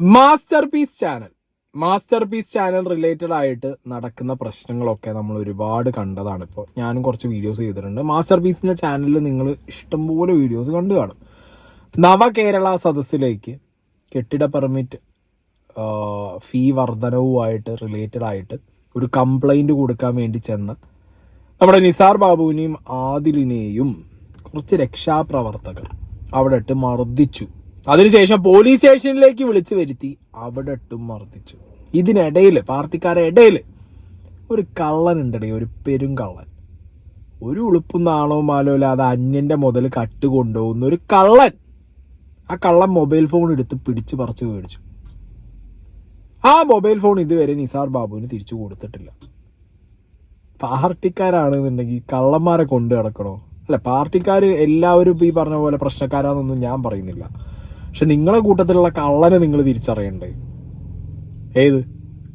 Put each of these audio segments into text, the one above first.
Master piece channel. Master piece channel related ആയിട്ട് നടക്കുന്ന പ്രശ്നങ്ങളൊക്കെ നമ്മൾ ഒരുപാട് കണ്ടതാണ് ഇപ്പോൾ. ഞാനും കുറച്ച് വീഡിയോസ് ചെയ്തിട്ടുണ്ട്. മാസ്റ്റർ പീസിന്റെ ചാനലിൽ നിങ്ങൾ ഇഷ്ടംപോലെ വീഡിയോസ് കണ്ടു കാണും. നവകേരള സദസ്സിലേക്ക് കെട്ടിട പെർമിറ്റ് ഫീ വർധനവുമായിട്ട് റിലേറ്റഡ് ആയിട്ട് ഒരു കംപ്ലൈന്റ് കൊടുക്കാൻ വേണ്ടി ചെന്ന നമ്മുടെ നിസാർ ബാബുവിനെയും ആദിലിനെയും കുറച്ച് രക്ഷാപ്രവർത്തകർ അവിടെ ഇട്ട് മർദ്ദിച്ചു. അതിനുശേഷം പോലീസ് സ്റ്റേഷനിലേക്ക് വിളിച്ചു വരുത്തി. അവിടെ ഇട്ടും മർദ്ദിച്ചു. ഇതിനിടയിൽ പാർട്ടിക്കാരെ ഇടയിൽ ഒരു കള്ളൻ ഉണ്ടടേ ഒരു പെരുങ്കള്ളൻ ഒരു ഉളുപ്പും നാണോ മാലോ ഇല്ലാതെ അന്യന്റെ മുതൽ കട്ടുകൊണ്ടുപോകുന്ന ഒരു കള്ളൻ. ആ കള്ളൻ മൊബൈൽ ഫോൺ എടുത്ത് പിടിച്ചു പറിച്ചു മേടിച്ചു. ആ മൊബൈൽ ഫോൺ ഇതുവരെ നിസാർ ബാബുവിന് തിരിച്ചു കൊടുത്തിട്ടില്ല. പാർട്ടിക്കാരാണെന്നുണ്ടെങ്കിൽ കള്ളന്മാരെ കൊണ്ടു കിടക്കണോ അല്ല പാർട്ടിക്കാർ എല്ലാവരും ഈ പറഞ്ഞ പോലെ പ്രശ്നക്കാരാന്നൊന്നും ഞാൻ പറയുന്നില്ല. പക്ഷെ നിങ്ങളെ കൂട്ടത്തിലുള്ള കള്ളനെ നിങ്ങൾ തിരിച്ചറിയണ്ടേ? ഏത്?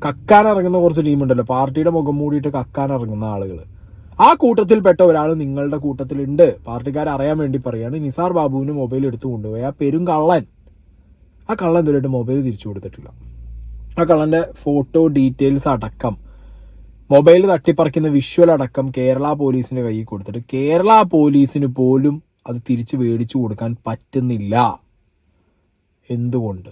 കക്കാൻ ഇറങ്ങുന്ന കുറച്ച് ടീമുണ്ടല്ലോ പാർട്ടിയുടെ മുഖം മൂടിയിട്ട് കക്കാൻ ഇറങ്ങുന്ന ആളുകൾ. ആ കൂട്ടത്തിൽപ്പെട്ട ഒരാൾ നിങ്ങളുടെ കൂട്ടത്തിലുണ്ട്. പാർട്ടിക്കാർ അറിയാൻ വേണ്ടി പറയാണ്. നിസാർ ബാബുവിന് മൊബൈൽ എടുത്തു കൊണ്ടുപോയി. ആ പെരും കള്ളൻ. ആ കള്ളൻ ഇതുവരെയായിട്ട് മൊബൈൽ തിരിച്ചു കൊടുത്തിട്ടില്ല. ആ കള്ളന്റെ ഫോട്ടോ ഡീറ്റെയിൽസ് അടക്കം. മൊബൈൽ തട്ടിപ്പറിക്കുന്ന വിഷ്വൽ അടക്കം കേരള പോലീസിന്റെ കയ്യിൽ കൊടുത്തിട്ട് കേരള പോലീസിന് പോലും അത് തിരിച്ച് മേടിച്ചു കൊടുക്കാൻ പറ്റുന്നില്ല. എന്തുകൊണ്ട്?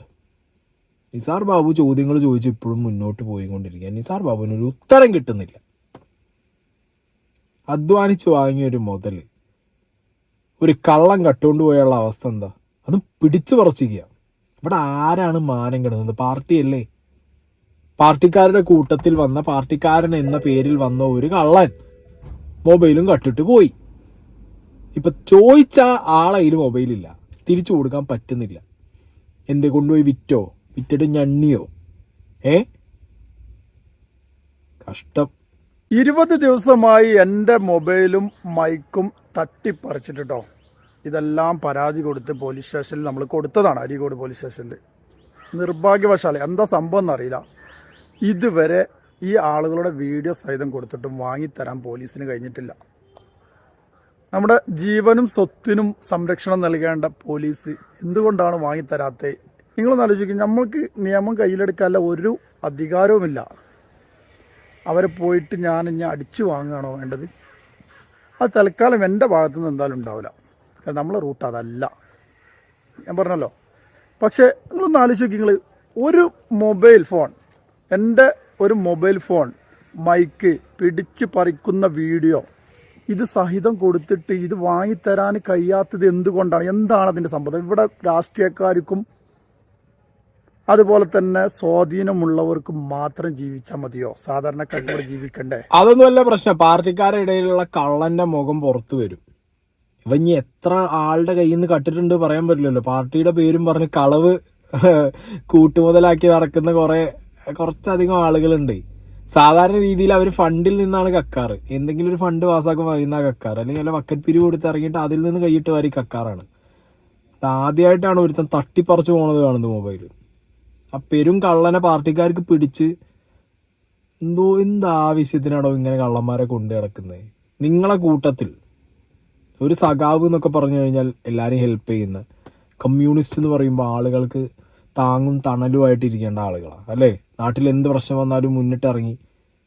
നിസാർ ബാബു ചോദ്യങ്ങൾ ചോദിച്ച് ഇപ്പോഴും മുന്നോട്ട് പോയിക്കൊണ്ടിരിക്കുക നിസാർ ബാബുവിന് ഒരു ഉത്തരം കിട്ടുന്നില്ല. അധ്വാനിച്ച് വാങ്ങിയ ഒരു മുതൽ ഒരു കള്ളം കട്ടുകൊണ്ട് പോയുള്ള അവസ്ഥ എന്താ? അതും പിടിച്ചു പറിച്ചിരിക്കുക ഇവിടെ ആരാണ് മാനം കിടന്നത്? പാർട്ടിയല്ലേ? പാർട്ടിക്കാരുടെ കൂട്ടത്തിൽ വന്ന പാർട്ടിക്കാരൻ എന്ന പേരിൽ വന്ന ഒരു കള്ളൻ മൊബൈലും കട്ടിട്ട് പോയി. ഇപ്പൊ ചോദിച്ച ആളയിൽ മൊബൈലില്ല. തിരിച്ചു കൊടുക്കാൻ പറ്റുന്നില്ല. എന്ത് കൊണ്ടുപോയി വിറ്റോ? വിറ്റിട്ട് ഞണ്ണിയോ? ഏ? കഷ്ടം. ഇരുപത് ദിവസമായി എന്റെ മൊബൈലും മൈക്കും തട്ടിപ്പറിച്ചിട്ടോ ഇതെല്ലാം പരാതി കൊടുത്ത് പോലീസ് സ്റ്റേഷനിൽ നമ്മൾ കൊടുത്തതാണ് അരീകോട് പോലീസ് സ്റ്റേഷനിൽ. നിർഭാഗ്യവശാൽ എന്താ സംഭവം എന്നറിയില്ല. ഇതുവരെ ഈ ആളുകളുടെ വീഡിയോ സഹിതം കൊടുത്തിട്ടും വാങ്ങിത്തരാൻ പോലീസിന് കഴിഞ്ഞിട്ടില്ല. നമ്മുടെ ജീവനും സ്വത്തിനും സംരക്ഷണം നൽകേണ്ട പോലീസ് എന്തുകൊണ്ടാണ് വാങ്ങിത്തരാത്തത് നിങ്ങളൊന്ന് ആലോചിക്കും നമ്മൾക്ക് നിയമം കയ്യിലെടുക്കാനുള്ള ഒരു അധികാരവുമില്ല. അവരെ പോയിട്ട് ഞാൻ ഇനി അടിച്ചു വാങ്ങുകയാണോ വേണ്ടത്? അത് തൽക്കാലം എന്റെ ഭാഗത്തു നിന്ന് എന്തായാലും ഉണ്ടാവില്ല. കാരണം നമ്മളെ റൂട്ട് അതല്ല. ഞാൻ പറഞ്ഞല്ലോ. പക്ഷേ നിങ്ങളൊന്ന് ആലോചിച്ച് നോക്കി നിങ്ങൾ ഒരു മൊബൈൽ ഫോൺ എന്റെ ഒരു മൊബൈൽ ഫോൺ മൈക്ക് പിടിച്ച് പറിക്കുന്ന വീഡിയോ ഇത് സഹിതം കൊടുത്തിട്ട് ഇത് വാങ്ങിത്തരാൻ കഴിയാത്തത് എന്തുകൊണ്ടാണ്? എന്താണ് അതിന്റെ സംബന്ധം ഇവിടെ രാഷ്ട്രീയക്കാർക്കും അതുപോലെ തന്നെ സ്വാധീനമുള്ളവർക്ക് മാത്രം ജീവിച്ചാൽ മതിയോ? സാധാരണക്കാർക്ക് ഇവിടെ ജീവിക്കണ്ടേ? അതൊന്നുമല്ല പ്രശ്നം. പാർട്ടിക്കാരുടെ ഇടയിലുള്ള കള്ളന്റെ മുഖം പുറത്തു വരും. ഇവ ഇനി എത്ര ആളുടെ കയ്യിൽ നിന്ന് കട്ടിട്ടുണ്ട് പറയാൻ പറ്റില്ലല്ലോ. പാർട്ടിയുടെ പേരും പറഞ്ഞ് കളവ് കൂട്ടുമുതലാക്കി നടക്കുന്ന കുറെ കുറച്ചധികം ആളുകളുണ്ട്. സാധാരണ രീതിയിൽ അവർ ഫണ്ടിൽ നിന്നാണ് കക്കാറ്. എന്തെങ്കിലും ഒരു ഫണ്ട് പാസ്സാക്കുമ്പോൾ അതിൽ കക്കാറ്. അല്ലെങ്കിൽ വല്ല വക്കറ്റ് പിരിവ് കൊടുത്ത് ഇറങ്ങിയിട്ട് അതിൽ നിന്ന് കൈയിട്ട് വരി കക്കാറാണ്. ആദ്യമായിട്ടാണ് ഒരുത്തൻ തട്ടിപ്പറിച്ചു പോണത് കാണുന്നത് മൊബൈൽ ആ പെരും കള്ളനെ പാർട്ടിക്കാർക്ക് പിടിച്ച് എന്തോ എന്താവശ്യത്തിനാണോ ഇങ്ങനെ കള്ളന്മാരെ കൊണ്ടു കിടക്കുന്നത് നിങ്ങളെ കൂട്ടത്തിൽ ഒരു സഖാവ് എന്നൊക്കെ പറഞ്ഞു കഴിഞ്ഞാൽ എല്ലാവരും ഹെൽപ്പ് ചെയ്യുന്ന കമ്മ്യൂണിസ്റ്റ് എന്ന് പറയുമ്പോൾ ആളുകൾക്ക് താങ്ങും തണലുമായിട്ട് ഇരിക്കേണ്ട ആളുകളാണ് അല്ലേ? നാട്ടിൽ എന്ത് പ്രശ്നം വന്നാലും മുന്നിട്ടിറങ്ങി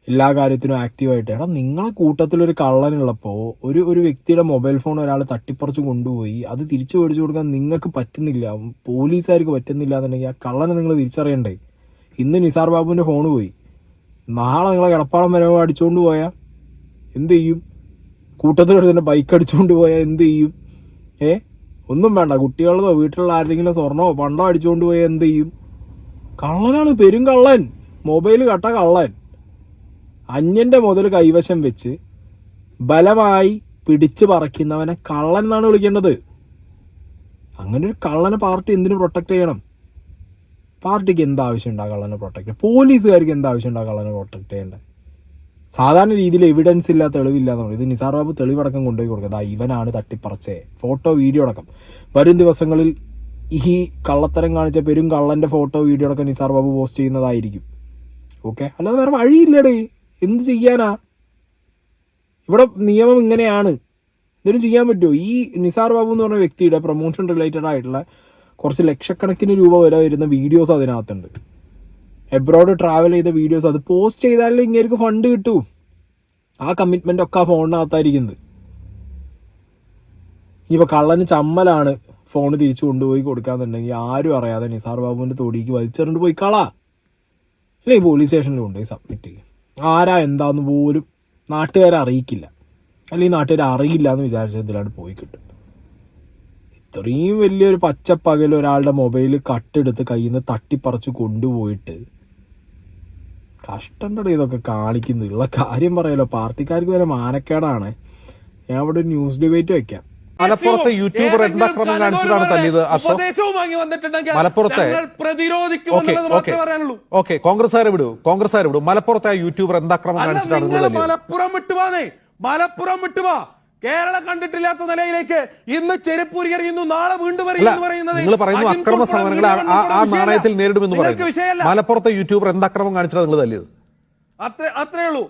എല്ലാ കാര്യത്തിനും ആക്റ്റീവായിട്ട് എടാ നിങ്ങളെ കൂട്ടത്തിൽ ഒരു കള്ളനുള്ളപ്പോൾ ഒരു ഒരു വ്യക്തിയുടെ മൊബൈൽ ഫോൺ ഒരാൾ തട്ടിപ്പറിച്ച് കൊണ്ടുപോയി അത് തിരിച്ചു മേടിച്ചു കൊടുക്കാൻ നിങ്ങൾക്ക് പറ്റുന്നില്ല പോലീസുകാർക്ക് പറ്റുന്നില്ല എന്നുണ്ടെങ്കിൽ ആ കള്ളനെ നിങ്ങൾ തിരിച്ചറിയണ്ടേ? ഇന്ന് നിസാർ ബാബുവിന്റെ ഫോൺ പോയി. നാളെ നിങ്ങളെ കിടപ്പാളം വരെ അടിച്ചുകൊണ്ട് പോയാൽ എന്ത് ചെയ്യും? കൂട്ടത്തിലൊരു തന്നെ ബൈക്ക് അടിച്ചുകൊണ്ട് പോയാൽ എന്ത് ചെയ്യും? ഏ? ഒന്നും വേണ്ട. കുട്ടികളതോ വീട്ടിലുള്ള ആരെങ്കിലും സ്വർണമോ പണ്ടോ അടിച്ചുകൊണ്ട് പോയാൽ എന്ത് ചെയ്യും? കള്ളനാണ് പെരും കള്ളൻ. മൊബൈൽ കട്ട കള്ളൻ. അന്യന്റെ മുതൽ കൈവശം വെച്ച് ബലമായി പിടിച്ചു പറിക്കുന്നവനെ കള്ളൻ എന്നാണ് വിളിക്കേണ്ടത്. അങ്ങനെ ഒരു കള്ളനെ പാർട്ടി എന്തിനു പ്രൊട്ടക്ട് ചെയ്യണം? പാർട്ടിക്ക് എന്ത് ആവശ്യമുണ്ട് കള്ളനെ പ്രൊട്ടക്ട് പോലീസുകാർക്ക് എന്ത് ആവശ്യമുണ്ട് കള്ളനെ പ്രൊട്ടക്ട് ചെയ്യേണ്ടത്? സാധാരണ രീതിയിൽ എവിഡൻസ് ഇല്ല തെളിവില്ല എന്ന് പറയും ഇത് നിസാർ ബാബു തെളിവടക്കം കൊണ്ടുപോയി കൊടുക്കുക. ഇവനാണ് തട്ടിപ്പറച്ചേ. ഫോട്ടോ വീഡിയോ അടക്കം. വരും ദിവസങ്ങളിൽ ഈ കള്ളത്തരം കാണിച്ച പെരും കള്ളന്റെ ഫോട്ടോ വീഡിയോ അടക്കം നിസാർ ബാബു പോസ്റ്റ് ചെയ്യുന്നതായിരിക്കും. ഓക്കെ അല്ലാതെ വേറെ വഴിയില്ലടേ. എന്ത് ചെയ്യാനാ? ഇവിടെ നിയമം ഇങ്ങനെയാണ്. ഇതിന് ചെയ്യാൻ പറ്റുമോ? ഈ നിസാർ ബാബു എന്ന് പറഞ്ഞ വ്യക്തിയുടെ പ്രൊമോഷൻ റിലേറ്റഡ് ആയിട്ടുള്ള കുറച്ച് ലക്ഷക്കണക്കിന് രൂപ വരെ വരുന്ന വീഡിയോസ് അതിനകത്തുണ്ട്. എബ്രോഡ് ട്രാവൽ ചെയ്ത വീഡിയോസ് അത് പോസ്റ്റ് ചെയ്താലേ ഇങ്ങനെ ഫണ്ട് കിട്ടൂ. ആ കമ്മിറ്റ്മെന്റ് ഒക്കെ ആ ഫോണിനകത്തായിരിക്കുന്നത്. ഇനിയിപ്പോൾ കള്ളന് ചമ്മലാണ് ഫോൺ തിരിച്ചു കൊണ്ടുപോയി കൊടുക്കാന്നുണ്ടെങ്കിൽ ആരും അറിയാതെ നിസാർ ബാബുവിന്റെ തൊടിക്ക് വലിച്ചെറിഞ്ഞ് പോയി കളാ. അല്ലെങ്കിൽ പോലീസ് സ്റ്റേഷനിൽ കൊണ്ടുപോയി സബ്മിറ്റ് ചെയ്യും. ആരാ എന്താന്ന് പോലും നാട്ടുകാരെ അറിയിക്കില്ല. അല്ലെങ്കിൽ നാട്ടുകാരെ അറിയില്ല എന്ന് വിചാരിച്ചതിലാണ് പോയി കിട്ടും. ഇത്രയും വലിയൊരു പച്ചപ്പകൽ ഒരാളുടെ മൊബൈൽ കട്ടെടുത്ത് കയ്യിൽ നിന്ന് തട്ടിപ്പറിച്ച് കൊണ്ടുപോയിട്ട് കഷ്ടണ്ടട ഇതൊക്കെ കാണിക്കുന്നുള്ള കാര്യം പറയല്ലോ പാർട്ടിക്കാർക്ക് വരെ മാനക്കേടാണ്. ഞാൻ അവിടെ ന്യൂസ് ഡിബേറ്റ് വെക്കാം. മലപ്പുറത്തെ യൂട്യൂബർ എന്താക്രമം കാണിച്ചതാണ് തല്ലിയത് മലപ്പുറത്തെ- ഓക്കെ കോൺഗ്രസ്സുകാരെ വിടൂ കോൺഗ്രസ്സുകാരെ വിടൂ. മലപ്പുറത്തെ ആ യൂട്യൂബർ എന്താക്രമം കാണിച്ചിട്ടാണ് മലപ്പുറം വിട്ടുവാന്നേ മലപ്പുറം വിട്ടുവാ കേരളം കണ്ടിട്ടില്ലാത്ത നിലയിലേക്ക് ഇന്ന് ചെരുപ്പൂരി എറിയുന്നു നാളെ വീണ്ടും നിങ്ങൾ പറയുന്നു അക്രമ സമരങ്ങൾ സമരങ്ങളെ ആ- നാണയത്തിൽ നേരിടുമെന്ന് പറയുന്നു. മലപ്പുറത്തെ യൂട്യൂബർ എന്താക്രമം കാണിച്ചിട്ടാണ് നിങ്ങൾ തല്ലിയത്? അത്ര അത്രേ ഉള്ളൂ.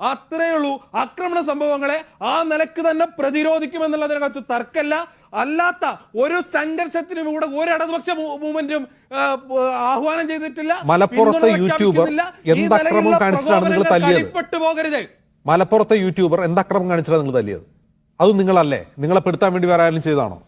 അത്രേ ഉള്ളൂ. ആക്രമണ സംഭവങ്ങളെ ആ നിലയ്ക്ക് തന്നെ പ്രതിരോധിക്കും എന്നുള്ളതിനകത്ത് തർക്കല്ല. അല്ലാത്ത ഒരു സംഘർഷത്തിനും ഇവിടെ ഒരു ഇടതുപക്ഷ മൂവ്മെന്റും ആഹ്വാനം ചെയ്തിട്ടില്ല മലപ്പുറത്തെ യൂട്യൂബർ പ്രഖ്യാപിക്കുന്നില്ല. ഈ എന്ത് കാണിച്ചിട്ടാണ് നിങ്ങൾ തല്ലിയത്? പോകരുത്. മലപ്പുറത്തെ യൂട്യൂബർ എന്താക്രമം കാണിച്ചിട്ടാണ് നിങ്ങൾ തല്ലിയത്? അത് നിങ്ങളല്ലേ? നിങ്ങളെ പെടുത്താൻ വേണ്ടി വേറെ ആരും ചെയ്താണോ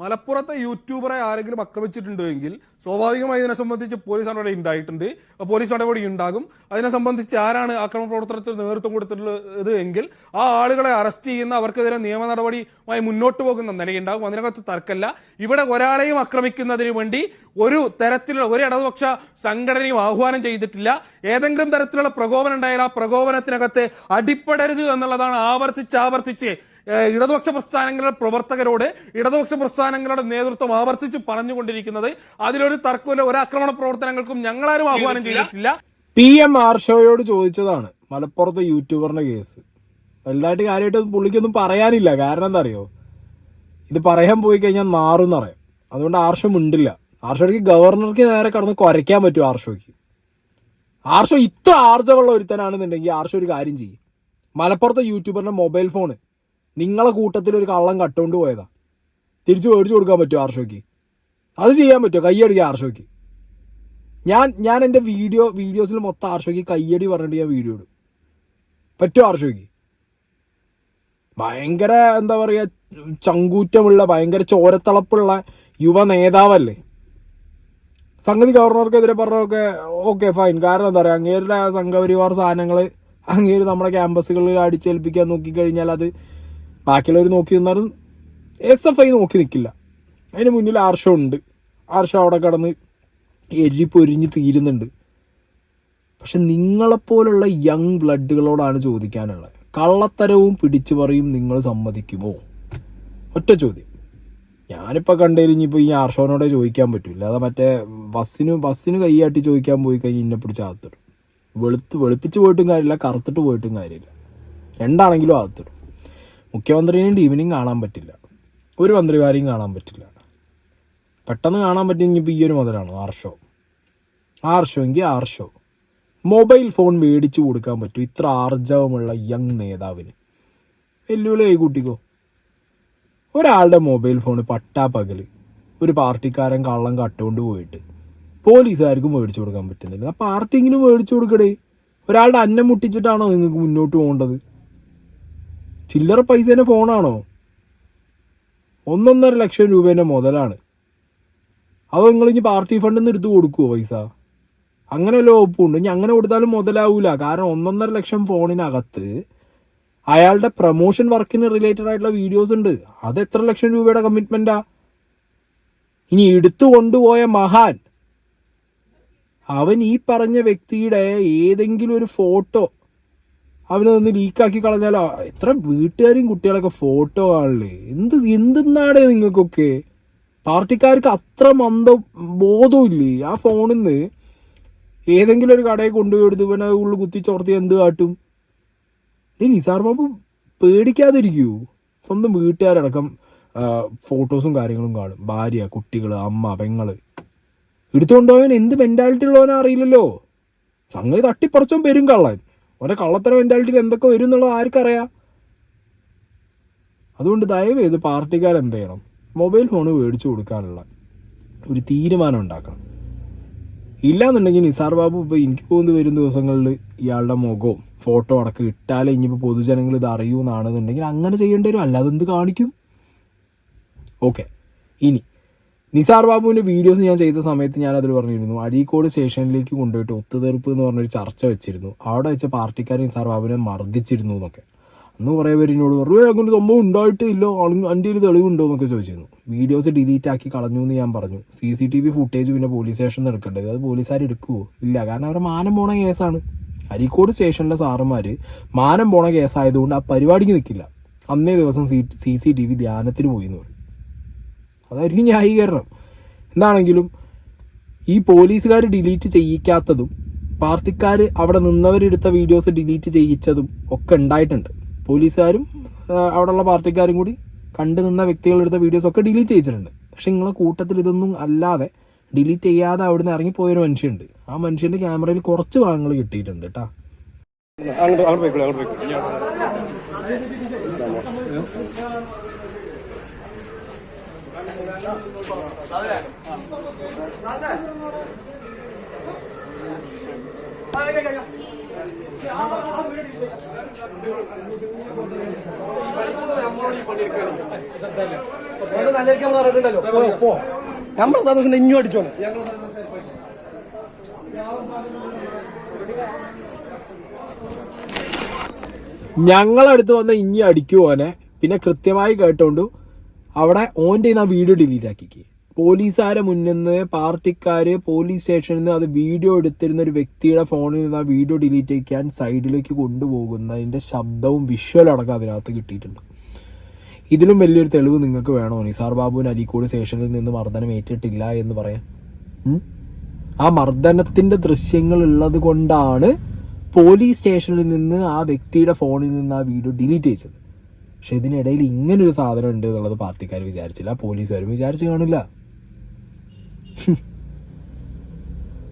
മലപ്പുറത്തെ യൂട്യൂബറെ ആരെങ്കിലും ആക്രമിച്ചിട്ടുണ്ട് എങ്കിൽ സ്വാഭാവികമായി ഇതിനെ സംബന്ധിച്ച് പോലീസ് നടപടി ഉണ്ടായിട്ടുണ്ട്. പോലീസ് നടപടി ഉണ്ടാകും. അതിനെ സംബന്ധിച്ച് ആരാണ് ആക്രമണ പ്രവർത്തനത്തിന് നേതൃത്വം കൊടുത്തിട്ടുള്ളത് എങ്കിൽ ആ ആളുകളെ അറസ്റ്റ് ചെയ്യുന്ന അവർക്കെതിരെ നിയമ നടപടിയുമായി മുന്നോട്ട് പോകുന്ന നിലയുണ്ടാകും. അതിനകത്ത് തർക്കമല്ല. ഇവിടെ ഒരാളെയും ആക്രമിക്കുന്നതിന് വേണ്ടി ഒരു തരത്തിലുള്ള ഒരു ഇടതുപക്ഷ സംഘടനയും ആഹ്വാനം ചെയ്തിട്ടില്ല. ഏതെങ്കിലും തരത്തിലുള്ള പ്രകോപനം ഉണ്ടായാൽ ആ പ്രകോപനത്തിനകത്ത് അടിപ്പെടരുത് എന്നുള്ളതാണ് ആവർത്തിച്ച് ആവർത്തിച്ച് ഇടതുപക്ഷ പ്രസ്ഥാനങ്ങളുടെ പ്രവർത്തകരോട് ഇടതുപക്ഷ പ്രസ്ഥാനങ്ങളുടെ നേതൃത്വം ആവർത്തിച്ച് പറഞ്ഞുകൊണ്ടിരിക്കുന്നത് അതിലൊരു തർക്കമില്ല ഒരു ആക്രമണ പ്രവർത്തനങ്ങൾക്കും ഞങ്ങളാരും ആഹ്വാനം ചെയ്തിട്ടില്ല. പി എം ആർഷോയോട് ചോദിച്ചതാണ് മലപ്പുറത്തെ യൂട്യൂബറിന്റെ കേസ്. വലുതായിട്ട് കാര്യമായിട്ട് പുള്ളിക്കൊന്നും പറയാനില്ല. കാരണം എന്താ അറിയോ ഇത് പറയാൻ പോയി കഴിഞ്ഞാൽ നാറുന്നറിയാം അതുകൊണ്ട് ആർഷോ മിണ്ടില്ല. ആർഷോയ്ക്ക് ഗവർണർക്ക് നേരെ കടന്ന് കുരയ്ക്കാൻ പറ്റും ആർഷോയ്ക്ക്. ആർഷോ ഇത്ര ആർജവുള്ള ഒരുത്തനാണെന്നുണ്ടെങ്കിൽ ആർഷോ ഒരു കാര്യം ചെയ്യും. മലപ്പുറത്തെ യൂട്യൂബറിന്റെ മൊബൈൽ ഫോണ് നിങ്ങളെ കൂട്ടത്തിൽ ഒരു കള്ളം കട്ടുകൊണ്ട് പോയതാ. തിരിച്ചു മേടിച്ചു കൊടുക്കാൻ പറ്റുമോ ആർഷോയ്ക്ക്? അത് ചെയ്യാൻ പറ്റുമോ? കൈയടിക്കുക ആർഷോയ്ക്ക്. ഞാൻ ഞാൻ എന്റെ വീഡിയോ വീഡിയോസിൽ മൊത്തം ആർഷോയ്ക്ക് കയ്യടി പറഞ്ഞിട്ട് ഞാൻ വീഡിയോ ഇടും. പറ്റുമോ ആർഷോയ്ക്ക്? ഭയങ്കര എന്താ പറയുക ചങ്കൂറ്റമുള്ള ഭയങ്കര ചോരത്തിളപ്പുള്ള യുവ നേതാവല്ലേ? സംഗതി ഗവർണർക്കെതിരെ പറഞ്ഞൊക്കെ ഓക്കെ ഫൈൻ കാരണം എന്താ പറയുക അങ്ങേരുടെ സംഘപരിവാർ സാധനങ്ങൾ അങ്ങേര് നമ്മുടെ ക്യാമ്പസുകളിൽ അടിച്ചേൽപ്പിക്കാൻ നോക്കിക്കഴിഞ്ഞാൽ അത് ബാക്കിയുള്ളവർ നോക്കി നിന്നാലും എസ് എഫ് ഐ നോക്കി നിൽക്കില്ല അതിന് മുന്നിൽ ആർഷോ ഉണ്ട്. ആർഷോ അവിടെ കടന്ന് എരി പൊരിഞ്ഞ് തീരുന്നുണ്ട്. പക്ഷെ നിങ്ങളെപ്പോലുള്ള യങ് ബ്ലഡുകളോടാണ് ചോദിക്കാനുള്ളത്. കള്ളത്തരവും പിടിച്ചു പറയും നിങ്ങൾ സമ്മതിക്കുമോ? ഒറ്റ ചോദ്യം. ഞാനിപ്പോൾ കണ്ടുകഴിഞ്ഞിപ്പോൾ ഈ ആർഷോനോടെ ചോദിക്കാൻ പറ്റില്ല അതാ മറ്റേ ബസ്സിന് ബസ്സിന് കൈയാട്ടി ചോദിക്കാൻ പോയി കഴിഞ്ഞ് ഇന്നെ പിടിച്ച് അകത്തിടും. വെളുത്ത് വെളുപ്പിച്ച് പോയിട്ടും കാര്യമില്ല കറുത്തിട്ട് പോയിട്ടും കാര്യമില്ല. രണ്ടാണെങ്കിലും അകത്തിടും. മുഖ്യമന്ത്രിനെയും ടീമിനെയും കാണാൻ പറ്റില്ല. ഒരു മന്ത്രിമാരെയും കാണാൻ പറ്റില്ല. പെട്ടെന്ന് കാണാൻ പറ്റുമെങ്കിൽ ഈ ഒരു മുതലാണ് ആർഷോ ആർഷോ എങ്കിൽ ആർഷോ മൊബൈൽ ഫോൺ മേടിച്ചു കൊടുക്കാൻ പറ്റും. ഇത്ര ആർജവമുള്ള യങ് നേതാവിന്. വെല്ലുവിളി കൂട്ടിക്കോ. ഒരാളുടെ മൊബൈൽ ഫോൺ പട്ടാ പകൽ ഒരു പാർട്ടിക്കാരൻ കള്ളം കട്ടുകൊണ്ട് പോയിട്ട് പോലീസുകാർക്ക് മേടിച്ചു കൊടുക്കാൻ പറ്റുന്നില്ല. ആ പാർട്ടിങ്ങിനും മേടിച്ചു കൊടുക്കടേ. ഒരാളുടെ അന്നം മുട്ടിച്ചിട്ടാണോ നിങ്ങൾക്ക് മുന്നോട്ട് പോകേണ്ടത്? ചില്ലറ പൈസേന്റെ ഫോണാണോ? ഒന്നൊന്നര ലക്ഷം രൂപേന്റെ മുതലാണ്. അത് നിങ്ങൾ ഇനി പാർട്ടി ഫണ്ടിൽ നിന്ന് എടുത്തു കൊടുക്കുമോ പൈസ? അങ്ങനെ വല്ല വകുപ്പുണ്ട്. ഇനി അങ്ങനെ കൊടുത്താലും മുതലാവൂല. കാരണം ഒന്നൊന്നര ലക്ഷം ഫോണിനകത്ത് അയാളുടെ പ്രൊമോഷൻ വർക്കിന് റിലേറ്റഡ് ആയിട്ടുള്ള വീഡിയോസ് ഉണ്ട്. അത് എത്ര ലക്ഷം രൂപയുടെ കമ്മിറ്റ്മെന്റാ ഇനി എടുത്തു കൊണ്ടുപോയ മഹാൻ അവൻ ഈ പറഞ്ഞ വ്യക്തിയുടെ ഏതെങ്കിലും ഒരു ഫോട്ടോ അവന് നിന്ന് ലീക്കാക്കി കളഞ്ഞാലോ? എത്ര വീട്ടുകാരും കുട്ടികളൊക്കെ ഫോട്ടോ ആണല്ലേ എന്ത് എന്തെന്നാടേ നിങ്ങൾക്കൊക്കെ? പാർട്ടിക്കാർക്ക് അത്ര മന്ദ ബോധമില്ലേ ആ ഫോണിൽ നിന്ന് ഏതെങ്കിലും ഒരു കടയിൽ കൊണ്ടുപോയി എടുത്ത് പിന്നെ അത് ഉള്ളിൽ കുത്തി ചോർത്തി എന്ത് കാട്ടും? ഈ നിസാർ ബാബു പേടിക്കാതിരിക്കൂ. സ്വന്തം വീട്ടുകാരടക്കം ഫോട്ടോസും കാര്യങ്ങളും കാണും. ഭാര്യ കുട്ടികൾ അമ്മ പെങ്ങൾ. എടുത്തുകൊണ്ടുപോയവൻ എന്ത് മെന്റാലിറ്റി ഉള്ളവനാ അറിയില്ലല്ലോ. സംഗതി തട്ടിപ്പറിച്ചോൻ പെരും കള്ളൻ. ഓരോ കള്ളത്തര മെന്റാലിറ്റിയിൽ എന്തൊക്കെ വരും എന്നുള്ളത് ആർക്കറിയാം? അതുകൊണ്ട് ദയവ് ചെയ്ത് പാർട്ടിക്കാർ എന്ത് ചെയ്യണം മൊബൈൽ ഫോൺ മേടിച്ചു കൊടുക്കാനുള്ള ഒരു തീരുമാനം ഉണ്ടാക്കണം. ഇല്ലാന്നുണ്ടെങ്കിൽ നിസാർ ബാബു ഇപ്പോൾ എനിക്ക് പോകുന്ന വരും ദിവസങ്ങളിൽ ഇയാളുടെ മുഖവും ഫോട്ടോ അടക്കം ഇട്ടാലേ ഇനിയിപ്പോൾ പൊതുജനങ്ങൾ ഇത് അറിയൂ എന്നാണെന്നുണ്ടെങ്കിൽ അങ്ങനെ ചെയ്യേണ്ടി വരും. അല്ലാതെ എന്ത് കാണിക്കും? ഓക്കെ ഇനി നിസാർ ബാബുവിന്റെ വീഡിയോസ് ഞാൻ ചെയ്ത സമയത്ത് ഞാൻ അതിൽ പറഞ്ഞിരുന്നു അഴീക്കോട് സ്റ്റേഷനിലേക്ക് കൊണ്ടുപോയിട്ട് ഒത്തുതീർപ്പ് എന്ന് പറഞ്ഞൊരു ചർച്ച വെച്ചിരുന്നു. അവിടെ വെച്ച പാർട്ടിക്കാർ നിസാർ ബാബുവിനെ മർദ്ദിച്ചിരുന്നു എന്നൊക്കെ. അന്ന് കുറേ പേര് എന്നോട് പറഞ്ഞു "ഏയ് അങ്ങനെ സംഭവം ഉണ്ടായിട്ടില്ല ഒരു തെളിവുണ്ടോ എന്നൊക്കെ ചോദിച്ചിരുന്നു. വീഡിയോസ് ഡിലീറ്റ് ആക്കി കളഞ്ഞു എന്ന് ഞാൻ പറഞ്ഞു. C C T V footage പിന്നെ പോലീസ് സ്റ്റേഷനിൽ എടുക്കേണ്ടത് അത് പോലീസുകാർ എടുക്കുമോ ഇല്ല കാരണം അവരുടെ മാനം പോണ കേസാണ് അരീക്കോട് സ്റ്റേഷനിലെ സാറുമാർ മാനം പോണ കേസായതുകൊണ്ട് ആ പരിപാടിക്ക് നിൽക്കില്ല അന്നേ ദിവസം സി സി ടി വി ധ്യാനത്തിന് പോയി എന്ന് പറയും അതായിരിക്കും ന്യായീകരണം. എന്താണെങ്കിലും ഈ പോലീസുകാർ ഡിലീറ്റ് ചെയ്യിക്കാത്തതും പാർട്ടിക്കാർ അവിടെ നിന്നവരെടുത്ത വീഡിയോസ് ഡിലീറ്റ് ചെയ്യിച്ചതും ഒക്കെ ഉണ്ടായിട്ടുണ്ട്. പോലീസുകാരും അവിടെയുള്ള പാർട്ടിക്കാരും കൂടി കണ്ടു നിന്ന വ്യക്തികളെടുത്ത വീഡിയോസ് ഒക്കെ ഡിലീറ്റ് ചെയ്തിട്ടുണ്ട് പക്ഷെ നിങ്ങളെ കൂട്ടത്തിൽ ഇതൊന്നും അല്ലാതെ ഡിലീറ്റ് ചെയ്യാതെ അവിടുന്ന് ഇറങ്ങിപ്പോയൊരു മനുഷ്യനുണ്ട്. ആ മനുഷ്യന്റെ ക്യാമറയിൽ കുറച്ച് ഭാഗങ്ങൾ കിട്ടിയിട്ടുണ്ട് കേട്ടാ. നമ്മളെ സദസ്സിന് ഇഞ്ഞു അടിച്ചോളെ. ഞങ്ങളടുത്ത് വന്ന ഇനി അടിക്കുവോനെ പിന്നെ കൃത്യമായി കേട്ടോണ്ടു. അവിടെ ഓന്റെ ആ വീഡിയോ ഡിലീറ്റ് ആക്കിക്ക്. പോലീസുകാരെ മുന്നിൽ നിന്ന് പാർട്ടിക്കാര് പോലീസ് സ്റ്റേഷനിൽ നിന്ന് അത് വീഡിയോ എടുത്തിരുന്ന ഒരു വ്യക്തിയുടെ ഫോണിൽ നിന്ന് ആ വീഡിയോ ഡിലീറ്റ് ചെയ്യാൻ സൈഡിലേക്ക് കൊണ്ടുപോകുന്നതിന്റെ ശബ്ദവും വിഷ്വലും അടക്കം അതിനകത്ത് കിട്ടിയിട്ടുണ്ട്. ഇതിലും വലിയൊരു തെളിവ് നിങ്ങൾക്ക് വേണോ? നിസാർ ബാബുവിന് അരീക്കോട് സ്റ്റേഷനിൽ നിന്ന് മർദ്ദനം ഏറ്റിട്ടില്ല എന്ന് പറയാൻ. ആ മർദ്ദനത്തിന്റെ ദൃശ്യങ്ങൾ ഉള്ളത് കൊണ്ടാണ് പോലീസ് സ്റ്റേഷനിൽ നിന്ന് ആ വ്യക്തിയുടെ ഫോണിൽ നിന്ന് ആ വീഡിയോ ഡിലീറ്റ് ചെയ്തത്. പക്ഷെ ഇതിനിടയിൽ ഇങ്ങനൊരു സാധനം ഉണ്ട് എന്നുള്ളത് പാർട്ടിക്കാർ വിചാരിച്ചില്ല. പോലീസുകാരും വിചാരിച്ചു കാണില്ല.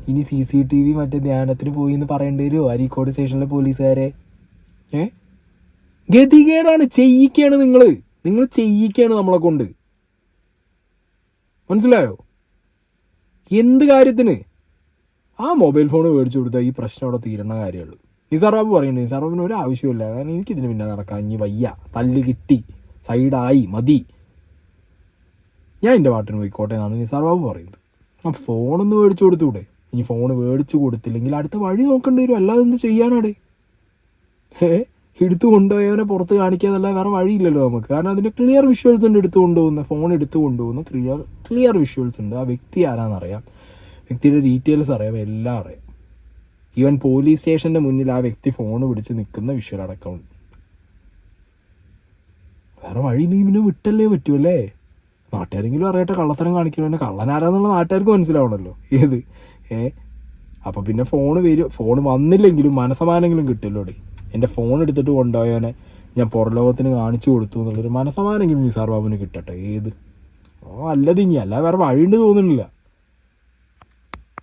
ഇനി സി സി ടി വി മറ്റേ ധ്യാനത്തിന് പോയി എന്ന് പറയേണ്ടി വരുമോ അരീക്കോട് സ്റ്റേഷനിലെ പോലീസുകാരെ? ഏ? ഗതികേടാണ്. ചെയ്യിക്കാണ് നിങ്ങൾ നിങ്ങൾ ചെയ്യിക്കാണ് നമ്മളെ കൊണ്ട്. മനസ്സിലായോ? എന്ത് കാര്യത്തിന്? ആ മൊബൈൽ ഫോൺ മേടിച്ചു കൊടുത്താൽ ഈ പ്രശ്നം അവിടെ തീരണ കാര്യമുള്ളൂ. പറയുന്നുണ്ട് നിസാർ ബാബുവിന് ഒരു ആവശ്യമില്ല കാരണം എനിക്കിതിന് പിന്നെ നടക്കാൻ ഇനി വയ്യ. തല്ല് കിട്ടി. സൈഡായി. മതി. ഞാൻ എന്റെ പാട്ടിന് പോയിക്കോട്ടെ എന്നാണ് നിസാർ ബാബു പറയുന്നത്. ആ ഫോണൊന്ന് മേടിച്ചു കൊടുത്തൂടെ? ഇനി ഫോൺ മേടിച്ചു കൊടുത്തില്ലെങ്കിൽ അടുത്ത വഴി നോക്കേണ്ടി വരും. അല്ലാതെ എന്ത് ചെയ്യാനാടേ? ഏ എടുത്തു കൊണ്ടുപോയവനെ പുറത്ത് കാണിക്കാതല്ല വേറെ വഴിയില്ലല്ലോ നമുക്ക്. കാരണം അതിന് ക്ലിയർ വിഷ്വൽസ് ഉണ്ട് എടുത്തു കൊണ്ടുപോകുന്ന ഫോൺ എടുത്തു കൊണ്ടുപോകുന്ന ക്ലിയർ ക്ലിയർ വിഷ്വൽസ് ഉണ്ട്. ആ വ്യക്തി ആരാന്നറിയാം വ്യക്തിയുടെ ഡീറ്റെയിൽസ് അറിയാം. എല്ലാം അറിയാം. ഈവൻ പോലീസ് സ്റ്റേഷന്റെ മുന്നിൽ ആ വ്യക്തി ഫോൺ പിടിച്ച് നിൽക്കുന്ന വിഷ്വൽ അടക്കമുണ്ട് വേറെ വഴി നീ പിന്നെ വിട്ടല്ലേ പറ്റുമല്ലേ നാട്ടുകാരെങ്കിലും അറിയട്ടെ കള്ളത്തരം കാണിക്കണേ കള്ളനാരാന്നുള്ള നാട്ടുകാർക്ക് മനസ്സിലാവണല്ലോ. ഏത്? ഏ? അപ്പൊ പിന്നെ ഫോൺ വരും. ഫോൺ വന്നില്ലെങ്കിലും മനസമാനെങ്കിലും കിട്ടുമല്ലോ ഡേ എന്റെ ഫോൺ എടുത്തിട്ട് കൊണ്ടുപോയവനെ ഞാൻ പുറലോകത്തിന് കാണിച്ചു കൊടുത്തു എന്നുള്ളൊരു മനസമാനെങ്കിലും നിസാർ ബാബുവിന് കിട്ടട്ടെ. ഏത്? ഓ അല്ലത് ഇനി അല്ല വേറെ വഴിയുണ്ട് തോന്നുന്നില്ല.